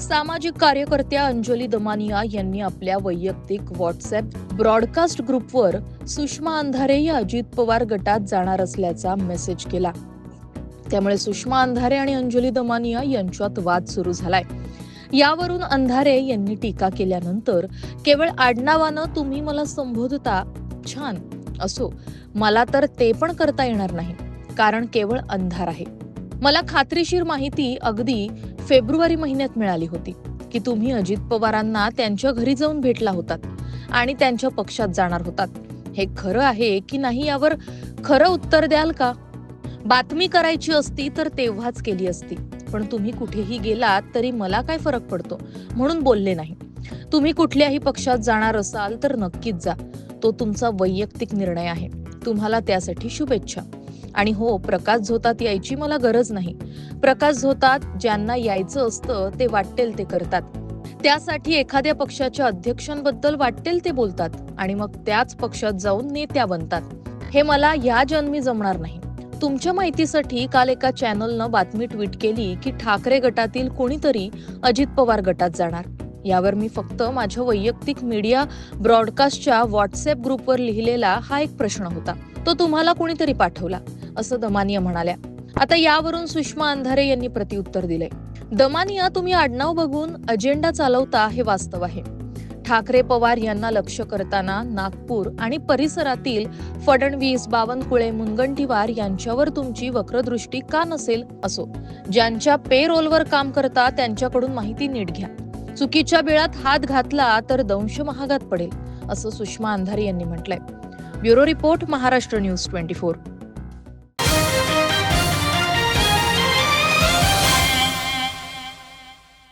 सामाजिक कार्यकर्त्या अंजली दमानिया यांनी आपल्या वैयक्तिक व्हॉट्सअप ब्रॉडकास्ट ग्रुपवर सुषमा अंधारे या अजित पवार गटात जाणार असल्याचा मेसेज केला. त्यामुळे सुषमा अंधारे आणि अंजली दमानिया यांच्यात वाद सुरू झालाय. यावरून अंधारे यांनी टीका केल्यानंतर केवळ आडनावानं तुम्ही मला संबोधता छान असो. मला तर ते पण करता येणार नाही कारण केवळ अंधार आहे. मला खात्रीशीर माहिती अगदी फेब्रुवारी महिन्यात मिळाली होती की तुम्ही अजित पवारांना त्यांच्या घरी जाऊन भेटला होतात आणि त्यांच्या पक्षात जाणार होतात. हे खरं आहे की नाही यावर खरं उत्तर द्याल का? बातमी करायची असती तर तेव्हाच केली असती. पण तुम्ही कुठेही गेलात तरी मला काय फरक पडतो? म्हणून बोलले नाही. तुम्ही कुठल्याही पक्षात जाणार असाल तर नक्कीच जा. तो तुमचा वैयक्तिक निर्णय आहे. तुम्हाला त्यासाठी शुभेच्छा. आणि हो प्रकाश झोतात यायची मला गरज नाही. प्रकाश झोतात ज्यांना यायचं असतं ते वाटेल ते करतात. त्यासाठी एखाद्या पक्षाच्या अध्यक्षांबद्दल वाटेल ते बोलतात आणि मग त्याच पक्षात जाऊन नेत्या बनतात. हे मला या जन्मी जमणार नाही. तुमच्या माहितीसाठी काल एका चॅनलनं बातमी ट्विट केली की ठाकरे गटातील कोणीतरी अजित पवार गटात जाणार. यावर मी फक्त माझ्या वैयक्तिक मीडिया ब्रॉडकास्टच्या व्हॉट्सअप ग्रुपवर लिहिलेला हा एक प्रश्न होता. तो तुम्हाला कोणीतरी पाठवला असं दमानिया म्हणाल्या. आता यावरून सुषमा अंधारे यांनी प्रतिउत्तर दिले. दमानिया तुम्ही आडनाव बघून अजेंडा चालवता हे वास्तव आहे. ठाकरे पवार यांना लक्ष करताना नागपूर आणि परिसरातील फडणवीस बावनकुळे मुनगंटीवार यांच्यावर तुमची वक्रदृष्टी का नसेल असो? ज्यांच्या पे रोलवर काम करता त्यांच्याकडून माहिती नीट घ्या. चुकीच्या वेळात हात घातला तर दंश महागात पडेल असं सुषमा अंधारे यांनी म्हटलंय. Bureau report Maharashtra news twenty four.